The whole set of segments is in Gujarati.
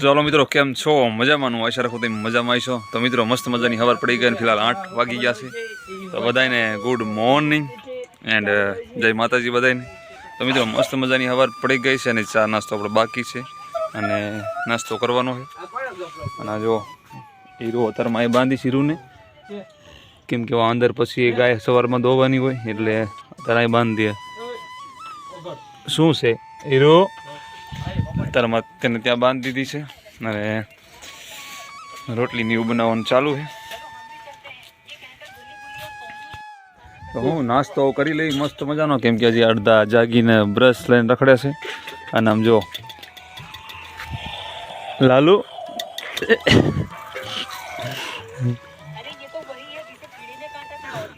ચાલો મિત્રો, કેમ છો? મજામાં હું આશા રાખું તમે મજામાં આવીશો તો મિત્રો, મસ્ત મજાની ખબર પડી ગઈ ફિલહાલ આઠ વાગી ગયા છે. તો બધાને ગુડ મોર્નિંગ એન્ડ જય માતાજી બધાને તો મિત્રો, મસ્ત મજાની ખબર પડી ગઈ છે અને ચા નાસ્તો આપણે બાકી છે. અને નાસ્તો કરવાનો છે. અને જો, હીરો અત્યારમાં એ બાંધી હીરુને. કેમ કે અંદર પછી એ ગાય સવારમાં દોવાની હોય, એટલે અત્યારે બાંધી શું છે? હીરો? અત્યારમાં તેને ત્યાં બાંધી દીધી છે. અને રોટલી ને એવું બનાવવાનું ચાલુ છે. તો હું નાસ્તો કરી લઈ, મસ્ત મજાનો. કેમ કે હજી અડધા જાગીને બ્રશ લઈને રખડે છે. અને આમ જો, લાલુ.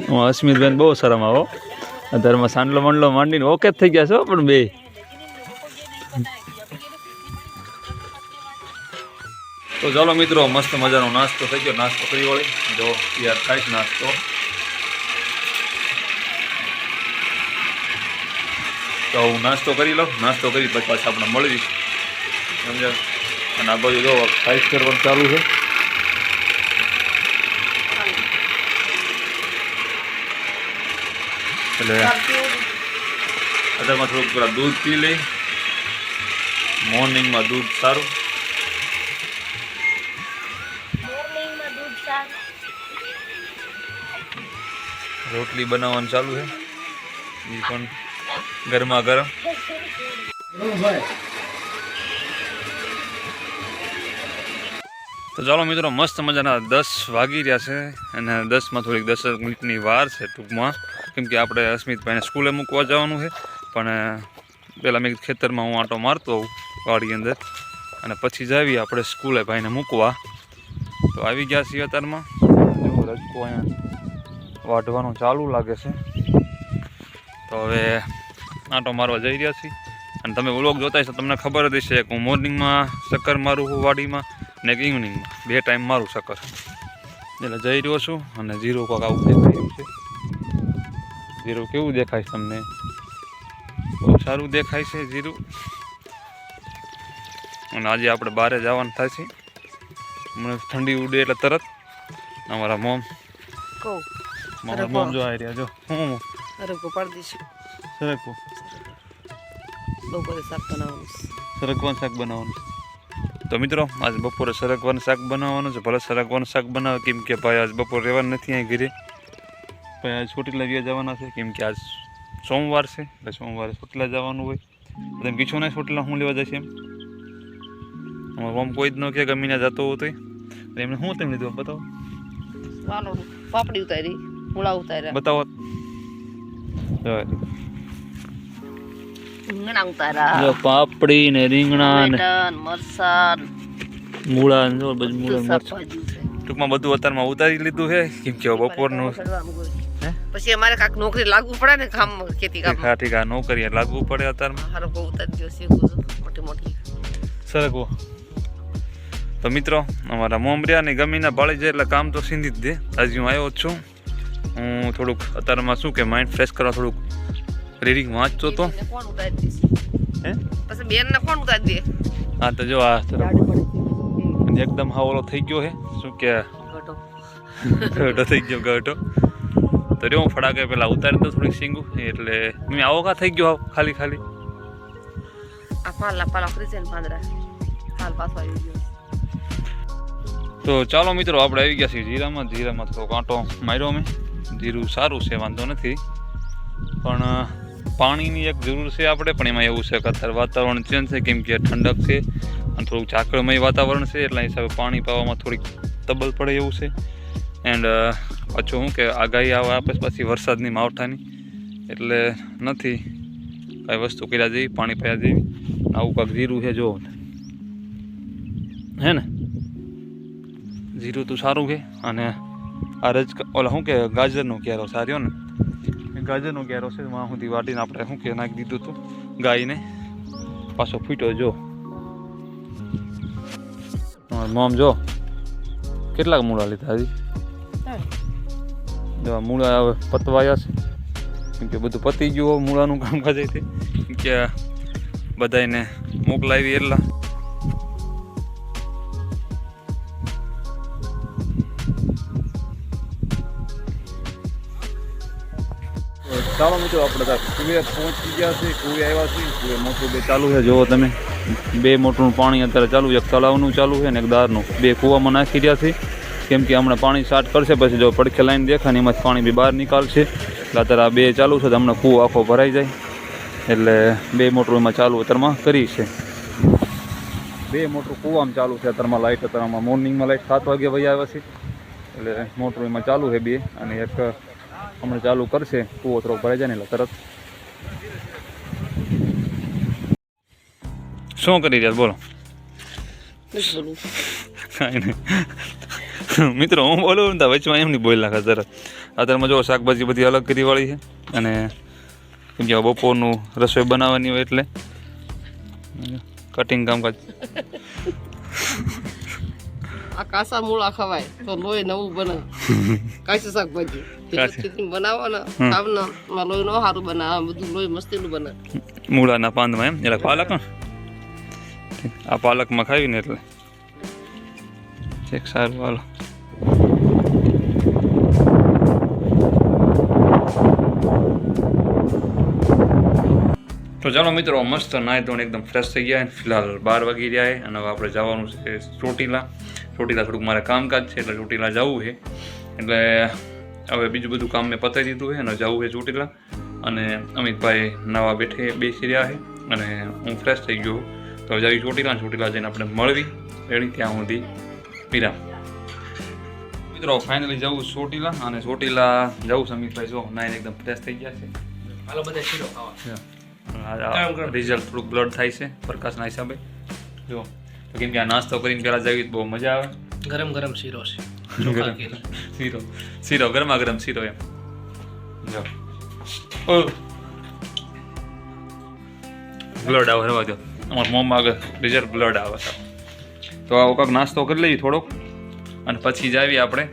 હું અસ્મિતબેન બહુ શરમ આવો અત્યારમાં સાંડલો મંડલો માંડીને ઓકે જ થઈ ગયા છો પણ બે. તો ચાલો મિત્રો મસ્ત મજાનો નાસ્તો થઈ ગયો નાસ્તો કરી વળી જો યાર ખાઈશ નાસ્તો તો હું નાસ્તો કરી લઉં નાસ્તો કરી પછી પાછા આપણે મળી જઈશ સમજ્યા અને આ બાજુ જો ખાઈશ કરવાનું ચાલુ છે એટલે અત્યારમાં થોડુંક પેલા દૂધ પી લઈ મોર્નિંગમાં દૂધ સારું રોટલી બનાવવાનું ચાલુ છે. એ પણ ગરમા ગરમ. તો ચાલો મિત્રો, મસ્ત મજાના દસ વાગી રહ્યા છે અને દસમાં થોડીક દસ મિનિટની વાર છે ટૂંકમાં. કેમ કે આપણે અસ્મિતભાઈને સ્કૂલે મૂકવા જવાનું છે, પણ પહેલાં મેં ખેતરમાં હું આંટો મારતો હોઉં વાડી અંદર. અને પછી જાવી આપણે સ્કૂલે ભાઈને મૂકવા. તો આવી ગયા છીએ અત્યારમાં. જો રજકો અહીંયા વાઢવાનું ચાલુ લાગે છે. તો હવે આંટો મારવા જઈ રહ્યા છીએ. અને તમે વ્લોગ જોતા હશો તમને ખબર જ હશે કે હું મોર્નિંગમાં ચક્કર મારું છું વાડીમાં ને ઇવનિંગમાં બે ટાઈમ મારું ચક્કર એટલે જઈ રહ્યો છું અને જીરો કોક આવું દેખાય છે. જીરું કેવું દેખાય તમને? બહુ સારું દેખાય છે જીરું અને આજે આપણે બહારે જવાનું થાય છે. મને ઠંડી ઉડે એટલે તરત. અમારા મોમ. કહું. મારા મોમ જો આવી રહ્યા જો. હું અરે ગોપાળ દઈશું. સરકવું. બપોરે શાક બનાવવાનું સરકવાનું શાક બનાવવાનું તો મિત્રો આજ બપોરે સરગવાનું શાક બનાવવાનું છે. ભલે સરકવાનું શાક બનાવે કેમ કે ભાઈ આજ બપોરે રહેવાનું નથી અહીં ઘરે. ભાઈ આજ ચોટીલા વ્યા જવાના છે કેમ કે આજ સોમવાર છે. એટલે સોમવારે ચોટીલા જવાનું હોય. તમે કીધું ને ચોટીલા હું લેવા જશે એમ. અમારે ઓમ કોઈ જ ન કે ગમીને જતો હોય તો એમને શું તેમ લીધું બતાવો. પાપડી ઉતારી. મૂળા ઉતાર્યા બતાવો રીંગણા ઉતાર્યા પાપડી ને રીંગણા ને ટમેટાં, મરસાં મૂળા ને જો બધું મૂળા. ટૂંકમાં બધું અત્યારમાં ઉતારી લીધું છે કેમ કે બપોરનું? પછી અમારે કાંક નોકરી લાગવું પડે ને કામ ખેતી કામ હા ઠીક આ નોકરી લાગવું પડે અત્યારમાં હારો બહુ ઉતારી ગયો છે મોટી મોટી સરગવો તો મિત્રો અમારા મોમરિયા ને ગમીના બાળી જાય એટલે કામ તો સીંધી જ દે હજી હું આવ્યો જ છું હું થોડુંક અત્યારમાં શું કે માઇન્ડ ફ્રેશ કરવા થોડુંક રીડિંગ વાંચતો કોણ હે? પછી બેનને કોણ ઉતારી દે. હા તો જો આ એકદમ હા ઓલો થઈ ગયો હે. શું કે? ઘટો થઈ ગયો ઘટો તો જો હું ફડાકે પેલા ઉતારી દઉં થોડીક સિંગું એટલે મેં આવો કા થઈ ગયો ખાલી ખાલી. આ પાલા પાલા પાછો આવી ગયો. તો ચાલો મિત્રો આપણે આવી ગયા છીએ જીરામાં જીરામાં થોડો કાંટો માર્યો અમે. જીરું સારું છે, વાંધો નથી. પણ પાણીની એક જરૂર છે આપણે, પણ એમાં એવું છે કે અત્યારે વાતાવરણ ચેન્જ છે, કેમ કે ઠંડક છે અને થોડુંક ઝાકળમય વાતાવરણ છે, એટલા હિસાબે પાણી પાવામાં થોડીક તબલ પડે એવું છે. એન્ડ પાછું શું કે આગાહી આવે આપે પાછી વરસાદની માવઠાની. એટલે નથી કાંઈ વસ્તુ કર્યા જેવી, પાણી પાયા જેવી. આવું કાંક જીરું છે, જો. હે ને? જીરું તો સારું છે, અને આ રજ ઓલા શું કે ગાજરનો ક્યારો સાર્યો ને ગાજરનો ક્યારો છે વાં સુધી વાટીને આપણે શું કે નાખી દીધું હતું ગાયને. પાછો ફૂટ્યો જો. મોમ જો. કેટલાક મૂળા લીધા હજી? જો મૂળા હવે પતવાયા છે. કેમ કે બધું પતી ગયું મૂળાનું કામકાજ કેમ કે બધાને મોકલાવી એટલા. ચાલો મિત્રો આપણે કુવે પહોંચી ગયા છે કુવે આવ્યા છે. કુવે મોટું બે ચાલુ છે, જુઓ તમે. બે મોટરનું પાણી અત્યારે ચાલુ છે, એક તળાવનું ચાલુ છે ને એક દારનું. બે કૂવામાં નાખી રહ્યા છે. કેમ કે હમણાં પાણી સ્ટાર્ટ કરશે, પછી જો પડખે લાઈન દેખાય ને એમાંથી પાણી બી બહાર નીકાળશે. એટલે અત્યારે આ બે ચાલુ છે, તો હમણાં કૂવો આખો ભરાઈ જાય. એટલે બે મોટું એમાં ચાલુ અત્યારમાં કરી છે. બે મોટું કૂવામાં ચાલુ છે, અત્યારમાં લાઇટ અત્યારમાં મોર્નિંગમાં લાઇટ સાત વાગે વહી આવે છે. એટલે મોટર એમાં ચાલુ છે બે. અને એક હમણાં ચાલુ કરશે, કૂવો થોડોક ભરાઈ જાય ને એટલે તરત. શું કરી રહ્યા બોલો. કાંઈ નહીં. મિત્રો, હું બોલું તો વચમાં એમ નહીં બોલી નાખે તરત. અત્યારમાં જો શાકભાજી બધી અલગ કરી વાળી છે અને કેમ કે બપોરનું રસોઈ બનાવવાની હોય એટલે. કટિંગ કામકાજ. આ કાસા મૂળા ખવાય. તો લોહી નવું બને. કાચી શાકભાજી કાચી. બનાવો ને. ખાવ ને એમાં લોહી નો સારું બને. આ બધું લોહી મસ્તીનું બને. મૂળાના પાંદમાં એમ? એટલે પાલક આ પાલકમાં ખાવી ને એટલે. ઠીક સારું હાલો. તો ચાલો મિત્રો મસ્ત નાહી ધોઈને એકદમ ફ્રેશ થઈ ગયા ફિલહાલ બાર વાગી રહ્યા છે અને હવે આપણે જવાનું છે ચોટીલા. ચોટીલા થોડુંક મારે કામકાજ છે એટલે ચોટીલા જવું છે. એટલે હવે બીજું બધું કામ મેં પતાવી દીધું છે અને જવું છે ચોટીલા અને અમિતભાઈ નવા બેઠે બેસી રહ્યા છે અને હું ફ્રેશ થઈ ગયો તો જાવી ચોટીલા ચોટીલા જઈને આપણે મળવી. રેડી? ત્યાં સુધી વિરામ. મિત્રો ફાઇનલી જવું ચોટીલા અને ચોટીલા જવું છે અમિતભાઈ. જો નાઈને એકદમ ફ્રેશ થઈ ગયા છે. હાલો બધા શીરો ખાવા. રિઝલ્ટ થોડુંક બ્લડ થાય છે પ્રકાશના હિસાબે. જો. તો કેમ કે આ નાસ્તો કરીને પહેલાં જવી તો બહુ મજા આવે. ગરમ ગરમ શીરો છે. શીરો. શીરો ગરમા ગરમ શીરો એમ. જો. બ્લડ આવે રવા દો અમારા મોંમાં આગળ રિઝર્વ બ્લડ આવે. તો આવો કાંક નાસ્તો કરી લઈએ થોડોક. અને પછી જ આવીએ આપણે.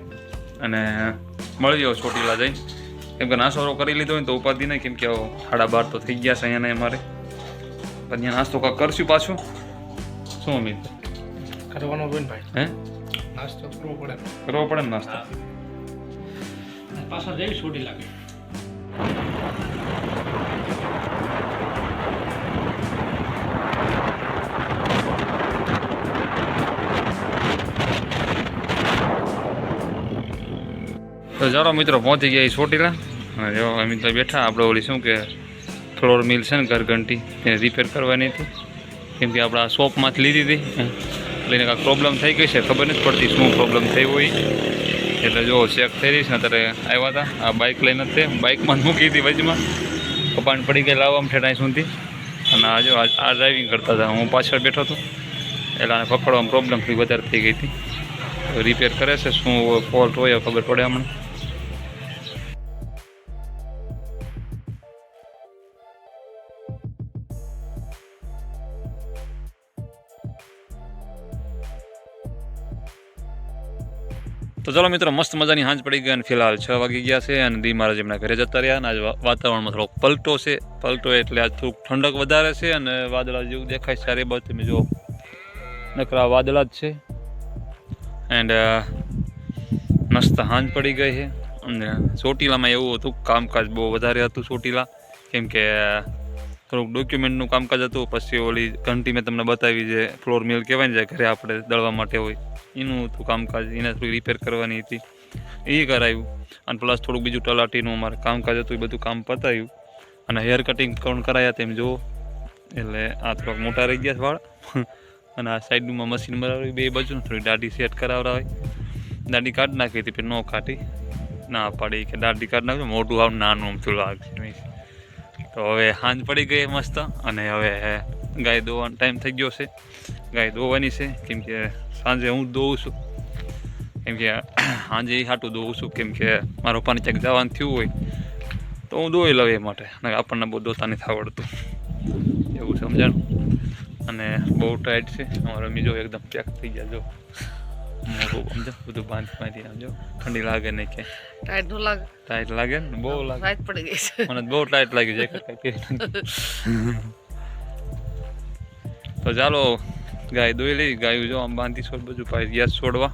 અને મળીએ ચોટીલા જઈને. કેમ કે નાસ્તો કરી લીધો હોય તો ઉપાધિ નહીં. કેમ કે સાડા બાર તો થઈ ગયા છે અહીંયા અમારે. પણ અહીંયા નાસ્તો કાંક કરશું પાછું. શું અમિત? કરવાનો હોય ને ભાઈ. હે? નાસ્તો કરવો પડે. કરવો પડે ને નાસ્તો? પાછળ પાછા જેવી છોડી લાગે. તો ચાલો મિત્રો પહોંચી ગયા એ ચોટીલા અને જો અમિતભાઈ બેઠા આપણે ઓલી શું કે ફ્લોર મિલ છે ને ઘરઘંટી એને રિપેર કરવાની હતી. કેમ કે આપણે આ શોપમાંથી લીધી હતી. એટલે એને કાંઈક પ્રોબ્લેમ થઈ ગઈ છે. ખબર નથી પડતી શું પ્રોબ્લેમ થઈ હોય. એટલે જો ચેક થઈ રહી છે અત્યારે આવ્યા હતા. આ બાઇક લઈને તે. બાઇકમાં જ મૂકી હતી વચમાં. કપાણ પડી ગઈ લાવવામાં ઠેઠાઈ સુધી. અને આ જો, આ ડ્રાઇવિંગ કરતા હતા. હું પાછળ બેઠો હતો. એટલે આને પકડવામાં પ્રોબ્લેમ થોડી વધારે થઈ ગઈ હતી. રિપેર કરે છે. શું ફોલ્ટ હોય ખબર પડે હમણાં. તો ચલો મિત્રો, મસ્ત મજાની હાંજ પડી ગઈ અને ફિલહાલ છ વાગી ગયા છે અને દી મહારાજ એમના ઘરે જતા રહ્યા અને આજ વાતાવરણમાં થોડોક પલટો છે. પલટો એટલે આજ થોડુંક ઠંડક વધારે છે અને વાદળા જેવું દેખાય છે સારી બાજુ. તમે જો નકરા વાદળા જ છે. એન્ડ મસ્ત હાંજ પડી ગઈ છે. અને ચોટીલામાં એવું હતું, કામકાજ બહુ વધારે હતું ચોટીલા. કેમ કે થોડુંક ડોક્યુમેન્ટનું કામકાજ હતું. પછી ઓલી ઘંટી મેં તમને બતાવી જે ફ્લોર મિલ કહેવાય ને, જે ઘરે આપણે દળવા માટે હોય. એનું હતું કામકાજ, એને થોડી રિપેર કરવાની હતી. એ કરાવ્યું અને પ્લસ થોડુંક બીજું તલાટીનું અમારે કામકાજ હતું, એ બધું કામ પતાવ્યું અને હેર કટિંગ પણ કરાયા તેમ જુઓ. એટલે આ થોડાક મોટા રહી ગયા વાળ. અને આ સાઈડમાં મશીન મરાવી બે બાજુ થોડી દાઢી સેટ કરાવડાવી. દાઢી કાઢી નાખી હતી, પણ ન કાઢી. ના પાડી કે દાઢી કાઢ નાખજો મોટું આમ નાનું આમથું લાગશે તો હવે સાંજ પડી ગઈ મસ્ત, અને હવે ગાય દોવાનો ટાઈમ થઈ ગયો છે. ગાય દોવાની છે. કેમ કે સાંજે હું દોઉં છું. કેમ કે સાંજે હાટું દોઉં છું. કેમ કે મારા પપ્પાને ક્યાંક જવાનું થયું હોય તો હું દોઈ લઉં એ માટે. આપણને બહુ દોતા નથી આવડતું. એવું સમજાણું? અને બહુ ટાઈટ છે. અમારો બીજો એકદમ પેક થઈ ગયા જો. સમજો? બધું બાંધી બાંધી સમજો ઠંડી લાગે નહીં કે. ટાઈટ લાગે. ટાઈટ લાગે ને? બહુ લાગે. ટાઈટ પડી ગઈ છે. મને બહુ ટાઈટ લાગી જાય તો ચાલો ગાય દોઈ લઈ ગાયું જો આમ બાંધી છોડ બધું પાઈ ગયા છોડવા.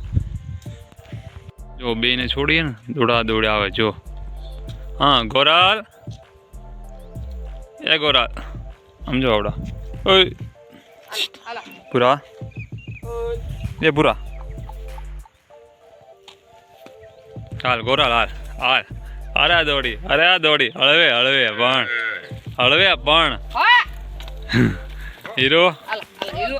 જો બે ને છોડીએ ને દોડા દોડે આવે જો. હા ગોરાલ. એ ગોરા સમજો આવડા. ઓય. પૂરા એ પૂરા હાલ ગોરાલ હાલ હાલ. અરે આ દોડી અરે આ દોડી. હળવે હળવે પણ હળવે પણ હીરો. હીરો.